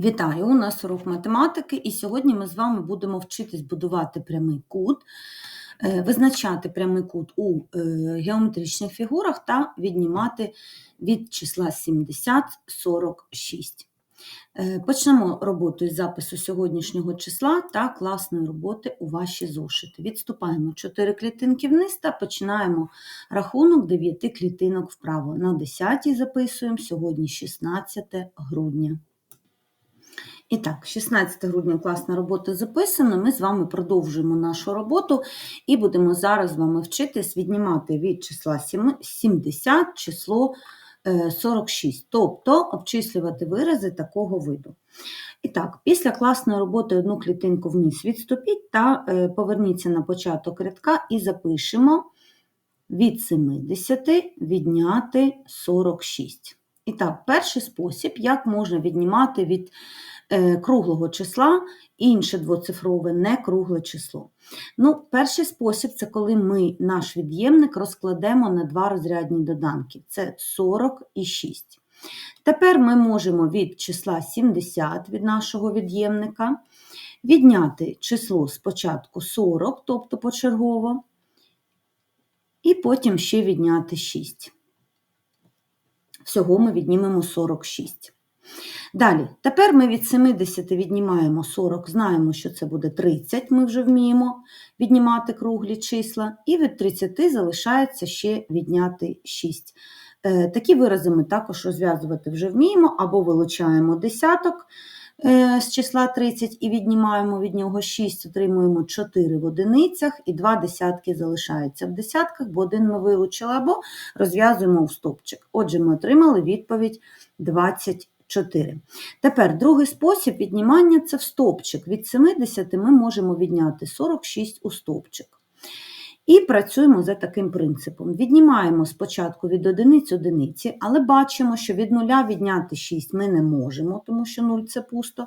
Вітаю! У нас урок математики, і сьогодні ми з вами будемо вчитись будувати прямий кут, е, визначати прямий кут у е, геометричних фігурах та віднімати від числа 70 46. Е, Почнемо роботу із запису сьогоднішнього числа та класної роботи у ваші зошити. Відступаємо 4 клітинки вниз та починаємо рахунок 9 клітинок вправо. На 10 записуємо сьогодні 16 грудня. І так, 16 грудня класна робота записана. Ми з вами продовжуємо нашу роботу і будемо зараз з вами вчитись віднімати від числа 70 число 46, тобто обчислювати вирази такого виду. І так, після класної роботи одну клітинку вниз відступіть та е, поверніться на початок рядка і запишемо від 70 відняти 46. І так, перший спосіб, як можна віднімати від Е, круглого числа, інше двоцифрове некругле число. Ну, Перший спосіб це коли ми наш від'ємник розкладемо на два розрядні доданки це 40 і 6. Тепер ми можемо від числа 70 від нашого від'ємника відняти число спочатку 40, тобто почергово, і потім ще відняти 6. Всього ми віднімемо 46. Далі, тепер ми від 70 віднімаємо 40, знаємо, що це буде 30, ми вже вміємо віднімати круглі числа, і від 30 залишається ще відняти 6. Е, такі вирази ми також розв'язувати вже вміємо, або вилучаємо десяток е, з числа 30 і віднімаємо від нього 6, отримуємо 4 в одиницях, і 2 десятки залишаються в десятках, бо один ми вилучили, або розв'язуємо в стопчик. Отже, ми отримали відповідь 20. 4. Тепер другий спосіб віднімання це в стопчик. Від 70 ми можемо відняти 46 у стовпчик. І працюємо за таким принципом. Віднімаємо спочатку від одиниць одиниці, але бачимо, що від нуля відняти 6 ми не можемо, тому що 0 це пусто.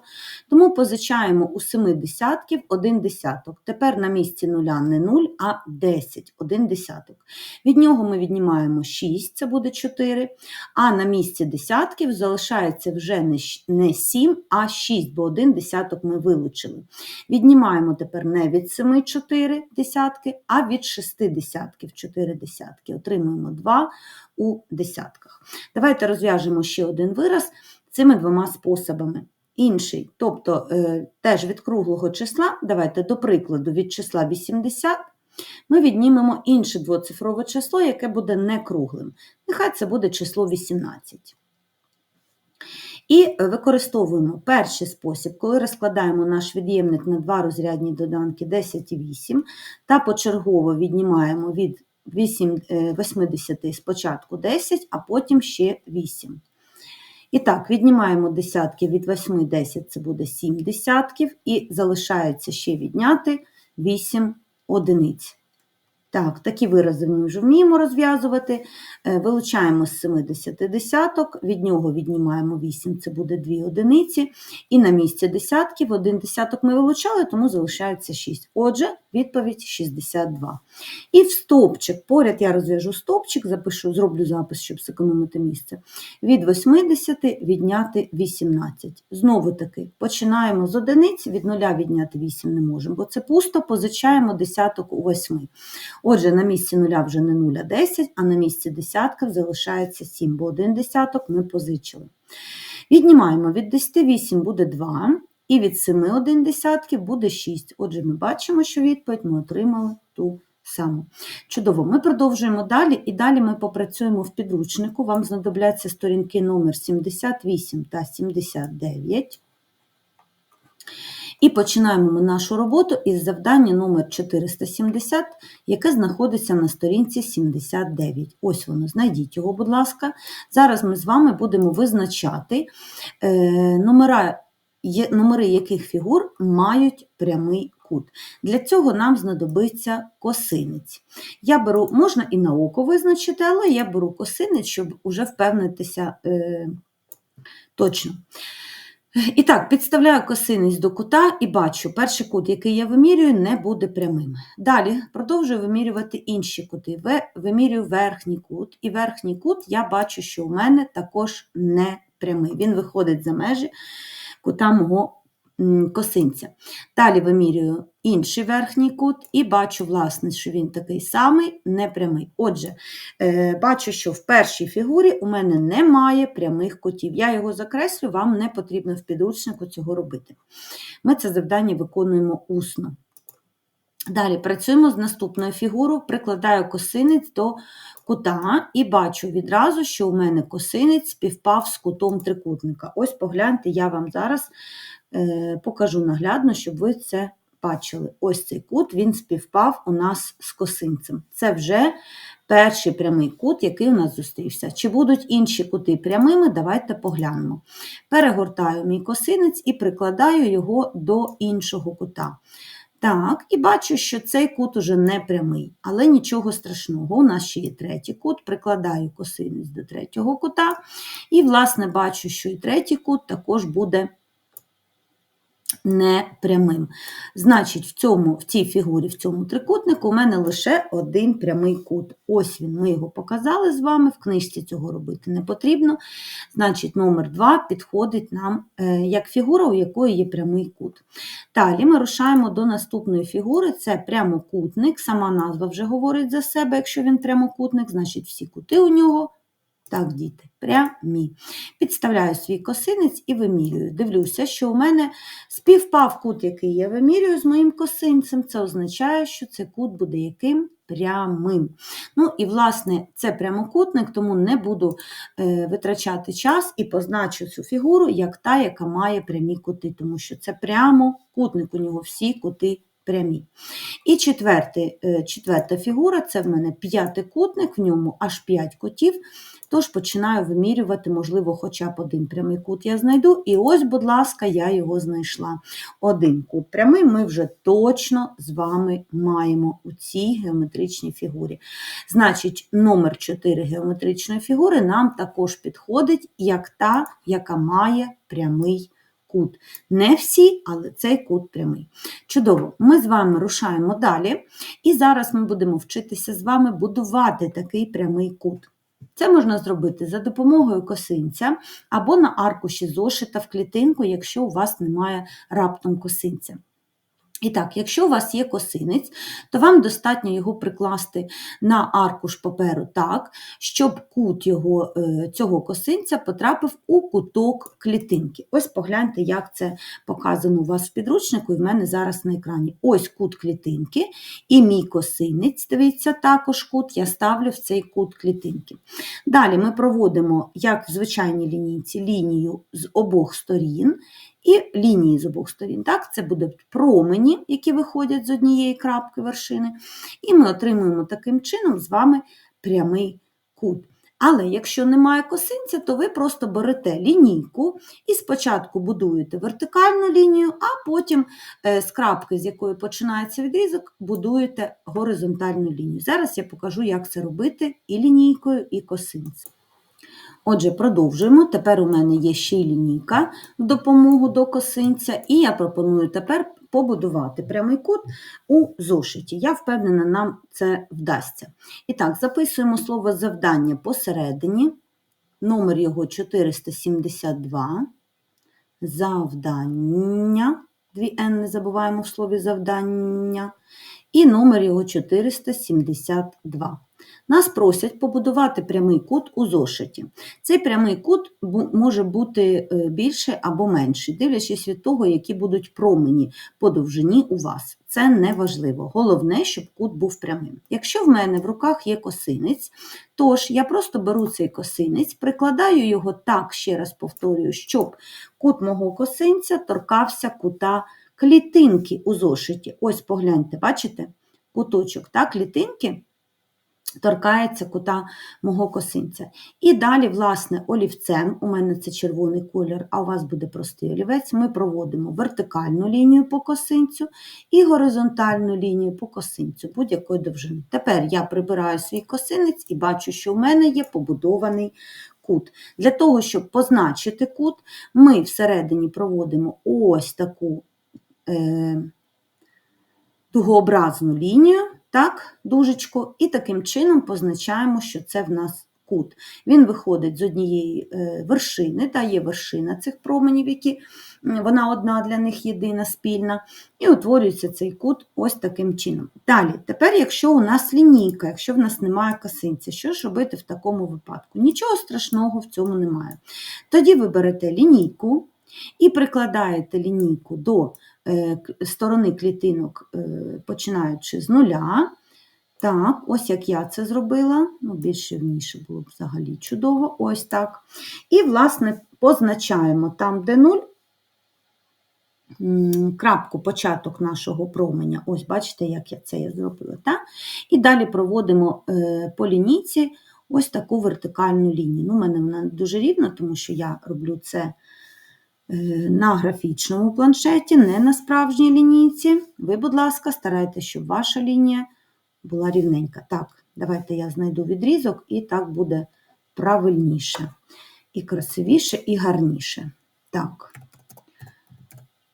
Тому позичаємо у 7 десятків 1 десяток. Тепер на місці нуля не 0, а 10, 1 десяток. Від нього ми віднімаємо 6, це буде 4. А на місці десятків залишається вже не 7, а 6, бо 1 десяток ми вилучили. Віднімаємо тепер не від 7 4 десятки, а від 6 десятків 4 десятки. Отримуємо 2 у десятках. Давайте розв'яжемо ще один вираз цими двома способами. Інший, тобто е, теж від круглого числа, давайте, до прикладу, від числа 80, ми віднімемо інше двоцифрове число, яке буде не круглим. Нехай це буде число 18. І використовуємо перший спосіб, коли розкладаємо наш від'ємник на два розрядні доданки 10 і 8, та почергово віднімаємо від 80 е, спочатку 10, а потім ще 8. І так, віднімаємо десятки від 8 10, це буде 7 десятків, і залишається ще відняти 8 одиниць. Так, такі вирази ми вже вміємо розв'язувати. Е, вилучаємо з 70 десяток, від нього віднімаємо 8, це буде 2 одиниці. І на місці десятків один десяток ми вилучали, тому залишається 6. Отже, відповідь 62. І в стовпчик, поряд я розв'яжу стовпчик, запишу, зроблю запис, щоб зекономити місце. Від 80 відняти 18. Знову таки, починаємо з одиниць, від нуля відняти 8 не можемо, бо це пусто, позичаємо десяток у 8. Отже, на місці нуля вже не 0, а 10, а на місці десятків залишається 7, бо один десяток ми позичили. Віднімаємо від 10 8 буде 2, і від 7 1 десятків буде 6. Отже, ми бачимо, що відповідь ми отримали ту саму. Чудово, ми продовжуємо далі, і далі ми попрацюємо в підручнику. Вам знадобляться сторінки номер 78 та 79. І починаємо ми нашу роботу із завдання номер 470, яке знаходиться на сторінці 79. Ось воно, знайдіть його, будь ласка. Зараз ми з вами будемо визначати е, номера, номери яких фігур мають прямий кут. Для цього нам знадобиться косинець. Я беру, Можна і на око визначити, але я беру косинець, щоб уже впевнитися е, точно. І так, підставляю косинець до кута і бачу, перший кут, який я вимірюю, не буде прямим. Далі продовжую вимірювати інші кути. Вимірюю верхній кут, і верхній кут я бачу, що у мене також не прямий. Він виходить за межі кута мого косинця. Далі вимірюю інший верхній кут і бачу, власне, що він такий самий, непрямий. Отже, е, бачу, що в першій фігурі у мене немає прямих кутів. Я його закреслю, вам не потрібно в підручнику цього робити. Ми це завдання виконуємо усно. Далі працюємо з наступною фігурою, прикладаю косинець до кута і бачу відразу, що у мене косинець співпав з кутом трикутника. Ось погляньте, я вам зараз покажу наглядно, щоб ви це бачили. Ось цей кут він співпав у нас з косинцем. Це вже перший прямий кут, який у нас зустрівся. Чи будуть інші кути прямими, давайте поглянемо. Перегортаю мій косинець і прикладаю його до іншого кута. Так, і бачу, що цей кут уже не прямий, але нічого страшного. У нас ще є третій кут, прикладаю косинець до третього кута, і, власне, бачу, що і третій кут також буде не прямим. Значить, в, цьому, в цій фігурі, в цьому трикутнику у мене лише один прямий кут. Ось він, ми його показали з вами, в книжці цього робити не потрібно. Значить, номер 2 підходить нам е, як фігура, у якої є прямий кут. Далі ми рушаємо до наступної фігури, це прямокутник. Сама назва вже говорить за себе, якщо він прямокутник, значить всі кути у нього. Так, діти, прямі. Підставляю свій косинець і вимірюю. Дивлюся, що у мене співпав кут, який я вимірюю з моїм косинцем. Це означає, що цей кут буде яким? Прямим. Ну і, власне, це прямокутник, тому не буду е, витрачати час і позначу цю фігуру як та, яка має прямі кути, тому що це прямокутник, у нього всі кути прямі. І четвертий, е, четверта фігура це в мене п'ятикутник, в ньому аж 5 кутів. Тож починаю вимірювати, можливо, хоча б один прямий кут я знайду. І ось, будь ласка, я його знайшла. Один кут прямий ми вже точно з вами маємо у цій геометричній фігурі. Значить, номер 4 геометричної фігури нам також підходить як та, яка має прямий кут. Не всі, але цей кут прямий. Чудово, ми з вами рушаємо далі. І зараз ми будемо вчитися з вами будувати такий прямий кут. Це можна зробити за допомогою косинця або на аркуші зошита в клітинку, якщо у вас немає раптом косинця. І так, якщо у вас є косинець, то вам достатньо його прикласти на аркуш паперу так, щоб кут його, е, цього косинця потрапив у куток клітинки. Ось погляньте, як це показано у вас в підручнику, і в мене зараз на екрані. Ось кут клітинки, і мій косинець, дивіться, також кут, я ставлю в цей кут клітинки. Далі ми проводимо, як в звичайній лінійці, лінію з обох сторін і лінії з обох сторін. Так? Це будуть промені, які виходять з однієї крапки вершини, і ми отримуємо таким чином з вами прямий кут. Але якщо немає косинця, то ви просто берете лінійку і спочатку будуєте вертикальну лінію, а потім е, з крапки, з якої починається відрізок, будуєте горизонтальну лінію. Зараз я покажу, як це робити і лінійкою, і косинцем. Отже, продовжуємо. Тепер у мене є ще й лінійка в допомогу до косинця, і я пропоную тепер побудувати прямий кут у зошиті. Я впевнена, нам це вдасться. І так, записуємо слово завдання посередині, номер його 472. Завдання. Дві N не забуваємо в слові завдання. І номер його 472. Нас просять побудувати прямий кут у зошиті. Цей прямий кут може бути е, більший або менший, дивлячись від того, які будуть промені по довжині у вас. Це не важливо. Головне, щоб кут був прямим. Якщо в мене в руках є косинець, тож я просто беру цей косинець, прикладаю його так, ще раз повторюю, щоб кут мого косинця торкався кута клітинки у зошиті. Ось погляньте, бачите? Куточок та клітинки торкається кута мого косинця. І далі, власне, олівцем, у мене це червоний колір, а у вас буде простий олівець, ми проводимо вертикальну лінію по косинцю і горизонтальну лінію по косинцю будь-якої довжини. Тепер я прибираю свій косинець і бачу, що в мене є побудований кут. Для того, щоб позначити кут, ми всередині проводимо ось таку е, дугообразну лінію так, дужечку, і таким чином позначаємо, що це в нас кут, він виходить з однієї е, вершини, та є вершина цих променів, які вона одна для них єдина, спільна, і утворюється цей кут ось таким чином. Далі, тепер, якщо у нас лінійка, якщо в нас немає косинця, що ж робити в такому випадку? Нічого страшного в цьому немає. Тоді ви берете лінійку і прикладаєте лінійку до е, сторони клітинок, е, починаючи з нуля. Так, ось як я це зробила. Ну, більш рівніше було б взагалі чудово. Ось так. І, власне, позначаємо там, де нуль, крапку, початок нашого променя. Ось, бачите, як я це зробила. Так? І далі проводимо е, по лінійці ось таку вертикальну лінію. Ну, у мене вона дуже рівна, тому що я роблю це на графічному планшеті, не на справжній лінійці. Ви, будь ласка, старайтеся, щоб ваша лінія була рівненька. Так, давайте я знайду відрізок, і так буде правильніше, і красивіше, і гарніше. Так,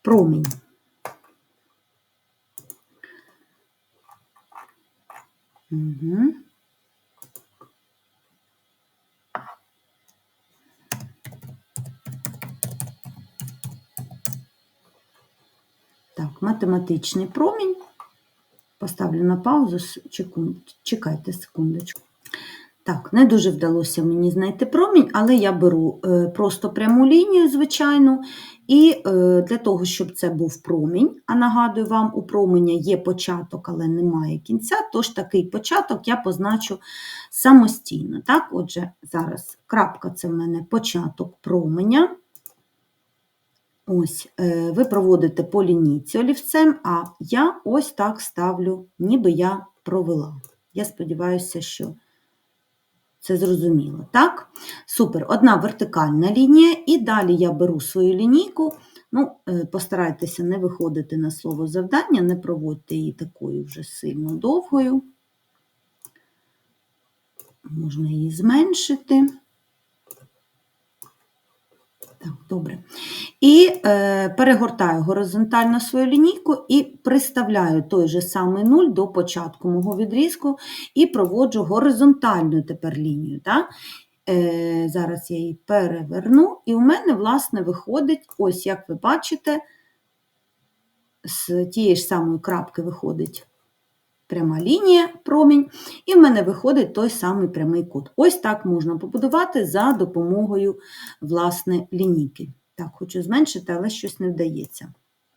промінь. Угу. Так, математичний промінь. Поставлю на паузу, чекайте секундочку. Так, не дуже вдалося мені знайти промінь, але я беру е, просто пряму лінію, звичайну, і е, для того, щоб це був промінь, а нагадую вам, у променя є початок, але немає кінця, тож такий початок я позначу самостійно. Так, отже, зараз крапка це в мене початок променя. Ось, е, ви проводите по лінійці олівцем, а я ось так ставлю, ніби я провела. Я сподіваюся, що це зрозуміло. Так? Супер. Одна вертикальна лінія, і далі я беру свою лінійку. Ну, е, постарайтеся не виходити на слово завдання, не проводьте її такою вже сильно довгою. Можна її зменшити. Так, добре. І е, перегортаю горизонтально свою лінійку і приставляю той же самий нуль до початку мого відрізку і проводжу горизонтальну тепер лінію. Так? Е, зараз я її переверну, і у мене, власне, виходить, ось як ви бачите, з тієї ж самої крапки виходить пряма лінія, промінь, і в мене виходить той самий прямий кут. Ось так можна побудувати за допомогою власне лінійки. Так, хочу зменшити, але щось не вдається.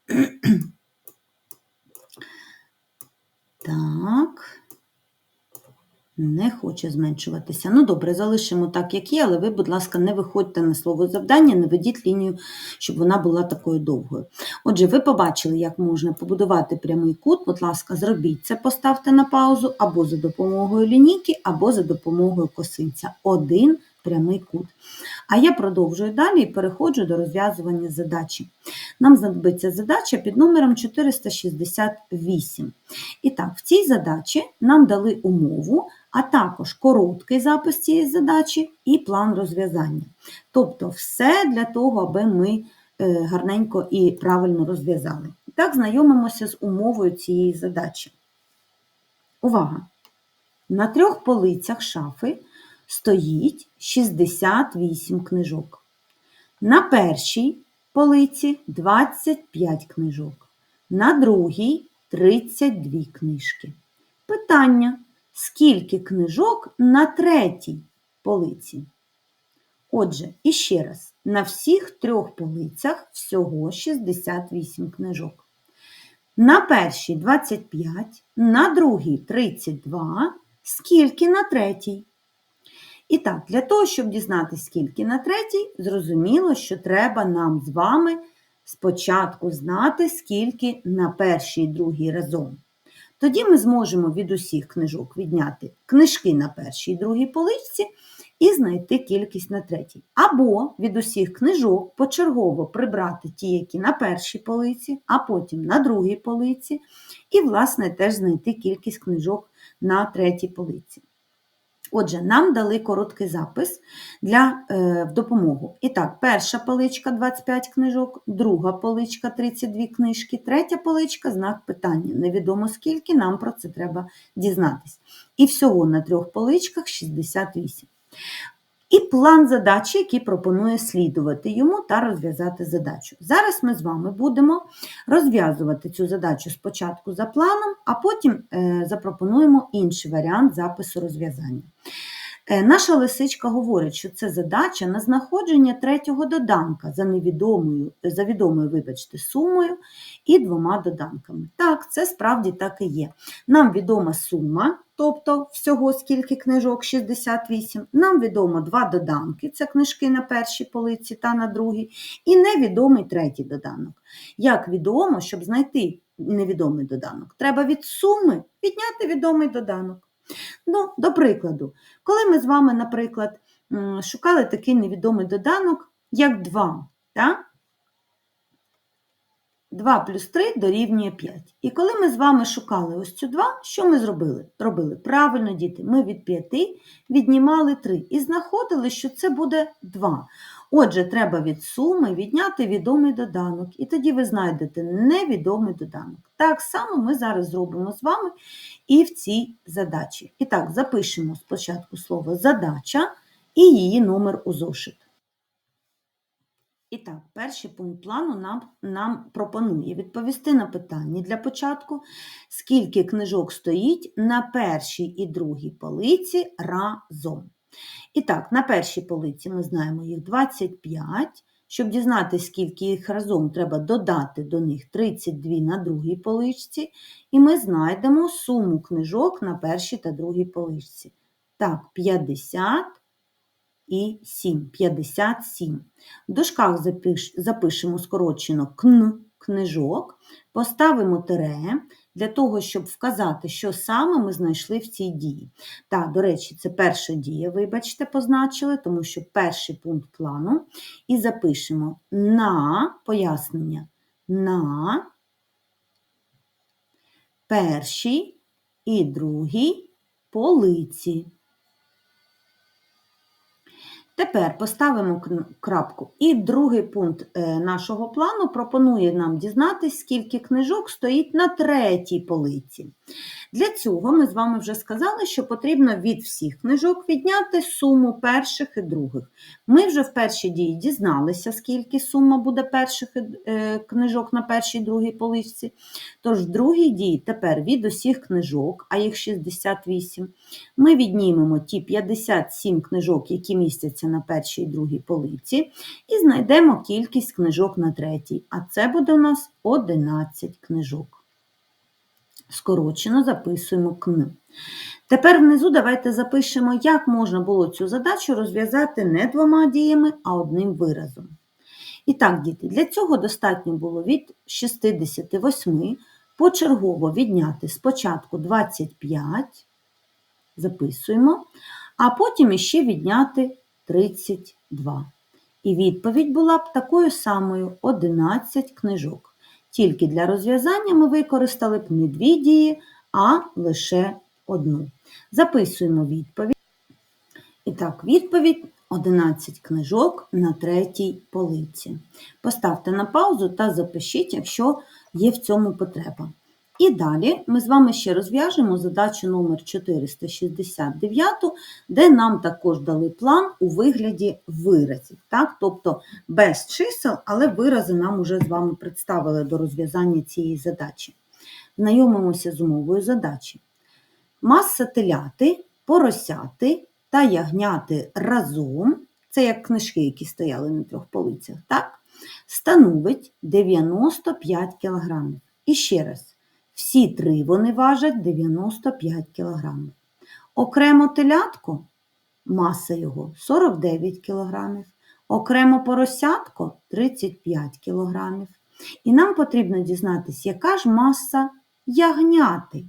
Так. Не хоче зменшуватися. Ну, добре, залишимо так, як є, але ви, будь ласка, не виходьте на слово завдання, не ведіть лінію, щоб вона була такою довгою. Отже, ви побачили, як можна побудувати прямий кут. Будь ласка, зробіть це, поставте на паузу або за допомогою лінійки, або за допомогою косинця. Один прямий кут. А я продовжую далі і переходжу до розв'язування задачі. Нам знадобиться задача під номером 468. І так, в цій задачі нам дали умову, а також короткий запис цієї задачі і план розв'язання. Тобто все для того, аби ми е, гарненько і правильно розв'язали. І так, знайомимося з умовою цієї задачі. Увага! На трьох полицях шафи стоїть 68 книжок. На першій полиці 25 книжок, на другій 32 книжки. Питання: скільки книжок на третій полиці? Отже, іще раз, на всіх трьох полицях всього 68 книжок. На першій 25, на другій 32, скільки на третій? І так, для того, щоб дізнатися, скільки на третій, зрозуміло, що треба нам з вами спочатку знати, скільки на першій і другій разом. Тоді ми зможемо від усіх книжок відняти книжки на першій і другій поличці і знайти кількість на третій. Або від усіх книжок почергово прибрати ті, які на першій полиці, а потім на другій полиці, і, власне, теж знайти кількість книжок на третій полиці. Отже, нам дали короткий запис для е, в допомогу. І так, перша поличка 25 книжок, друга поличка 32 книжки, третя поличка знак питання. Невідомо скільки, нам про це треба дізнатись. І всього на трьох поличках 68. І план задачі, який пропонує слідувати йому та розв'язати задачу. Зараз ми з вами будемо розв'язувати цю задачу спочатку за планом, а потім е, запропонуємо інший варіант запису розв'язання. Е, Наша лисичка говорить, що це задача на знаходження третього доданка за невідомою, за відомою, вибачте, сумою і двома доданками. Так, це справді так і є. Нам відома сума, тобто всього скільки книжок 68. Нам відомо два доданки, це книжки на першій полиці та на другій, і невідомий третій доданок. Як відомо, щоб знайти невідомий доданок, треба від суми відняти відомий доданок. Ну, до прикладу, коли ми з вами, наприклад, шукали такий невідомий доданок, як 2, так? 2 плюс 3 дорівнює 5. І коли ми з вами шукали ось цю 2, що ми зробили? Робили правильно, діти, ми від 5 віднімали 3 і знаходили, що це буде 2. Отже, треба від суми відняти відомий доданок, і тоді ви знайдете невідомий доданок. Так само ми зараз зробимо з вами і в цій задачі. І так, запишемо спочатку слово задача і її номер у зошит. І так, перший пункт плану нам, нам пропонує відповісти на питання для початку, скільки книжок стоїть на першій і другій полиці разом. І так, на першій полиці ми знаємо їх 25. Щоб дізнатися, скільки їх разом, треба додати до них 32 на другій поличці, і ми знайдемо суму книжок на першій та другій поличці. Так, 50 і 7. 57. В дужках запишемо скорочено кн книжок, поставимо тире для того, щоб вказати, що саме ми знайшли в цій дії. Так, до речі, це перша дія, вибачте, позначили, тому що перший пункт плану. І запишемо на пояснення на першій і другій полиці. Тепер поставимо крапку. І другий пункт е, нашого плану пропонує нам дізнатися, скільки книжок стоїть на третій полиці. Для цього ми з вами вже сказали, що потрібно від всіх книжок відняти суму перших і других. Ми вже в першій дії дізналися, скільки сума буде перших е, книжок на першій і другій поличці. Тож в другій дії тепер від усіх книжок, а їх 68, ми віднімемо ті 57 книжок, які містяться на першій і другій полиці, і знайдемо кількість книжок на третій. А це буде у нас 11 книжок. Скорочено записуємо кн. Тепер внизу давайте запишемо, як можна було цю задачу розв'язати не двома діями, а одним виразом. І так, діти, для цього достатньо було від 68 почергово відняти спочатку 25, записуємо, а потім іще відняти 32. І відповідь була б такою самою 11 книжок. Тільки для розв'язання ми використали б не дві дії, а лише одну. Записуємо відповідь. І так, відповідь 11 книжок на третій полиці. Поставте на паузу та запишіть, якщо є в цьому потреба. І далі ми з вами ще розв'яжемо задачу номер 469, де нам також дали план у вигляді виразів. Так? Тобто без чисел, але вирази нам вже з вами представили до розв'язання цієї задачі. Знайомимося з умовою задачі. Маса теляти, поросяти та ягняти разом, це як книжки, які стояли на трьох полицях, так? становить 95 кг. І ще раз, всі три вони важать 95 кг. Окремо телятко, маса його 49 кг, окремо поросятко 35 кг. І нам потрібно дізнатися, яка ж маса ягняти.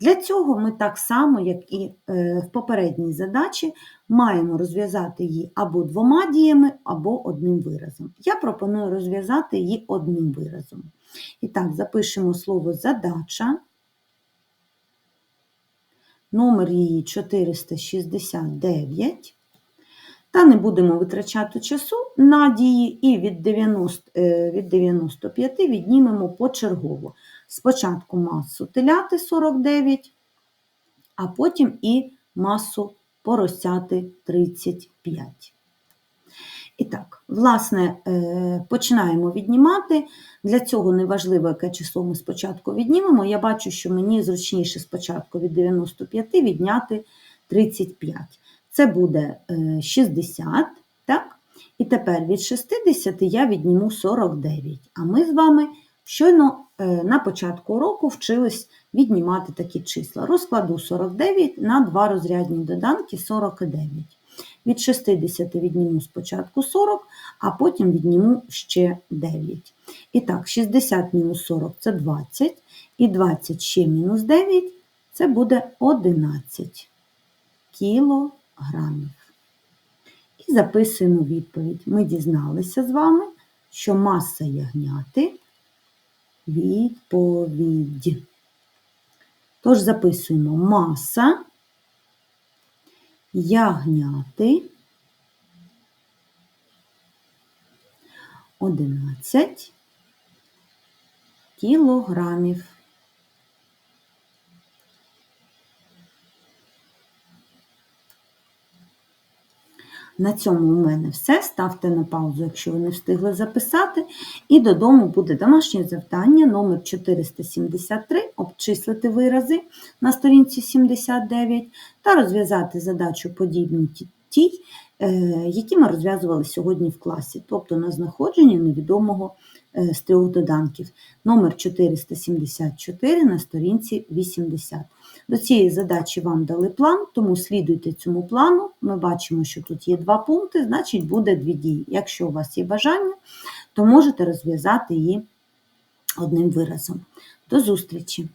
Для цього ми так само, як і е, в попередній задачі, маємо розв'язати її або двома діями, або одним виразом. Я пропоную розв'язати її одним виразом. І так, запишемо слово задача. Номер її 469. Та не будемо витрачати часу на дії і від 90, е, від 95 віднімемо почергово. Спочатку масу теляти 49, а потім і масу поросяти 35. І так, власне, е, починаємо віднімати. Для цього неважливо, яке число ми спочатку віднімемо. Я бачу, що мені зручніше спочатку від 95 відняти 35. Це буде е, 60, так? І тепер від 60 я відніму 49. А ми з вами щойно е, на початку уроку вчились віднімати такі числа. Розкладу 49 на два розрядні доданки 49. Від 60 відніму спочатку 40, а потім відніму ще 9. І так, 60 мінус 40 це 20, і 20 ще мінус 9 це буде 11 кілограмів. І записуємо відповідь. Ми дізналися з вами, що маса ягняти відповідь. Тож записуємо маса ягняти 11 кілограмів. На цьому у мене все. Ставте на паузу, якщо ви не встигли записати. І додому буде домашнє завдання номер 473 обчислити вирази на сторінці 79 та розв'язати задачу подібні ті- тій, е, які ми розв'язували сьогодні в класі, тобто на знаходження невідомого е, з трьох доданків. Номер 474 на сторінці 80. До цієї задачі вам дали план, тому слідуйте цьому плану. Ми бачимо, що тут є два пункти, значить буде дві дії. Якщо у вас є бажання, то можете розв'язати її одним виразом. До зустрічі!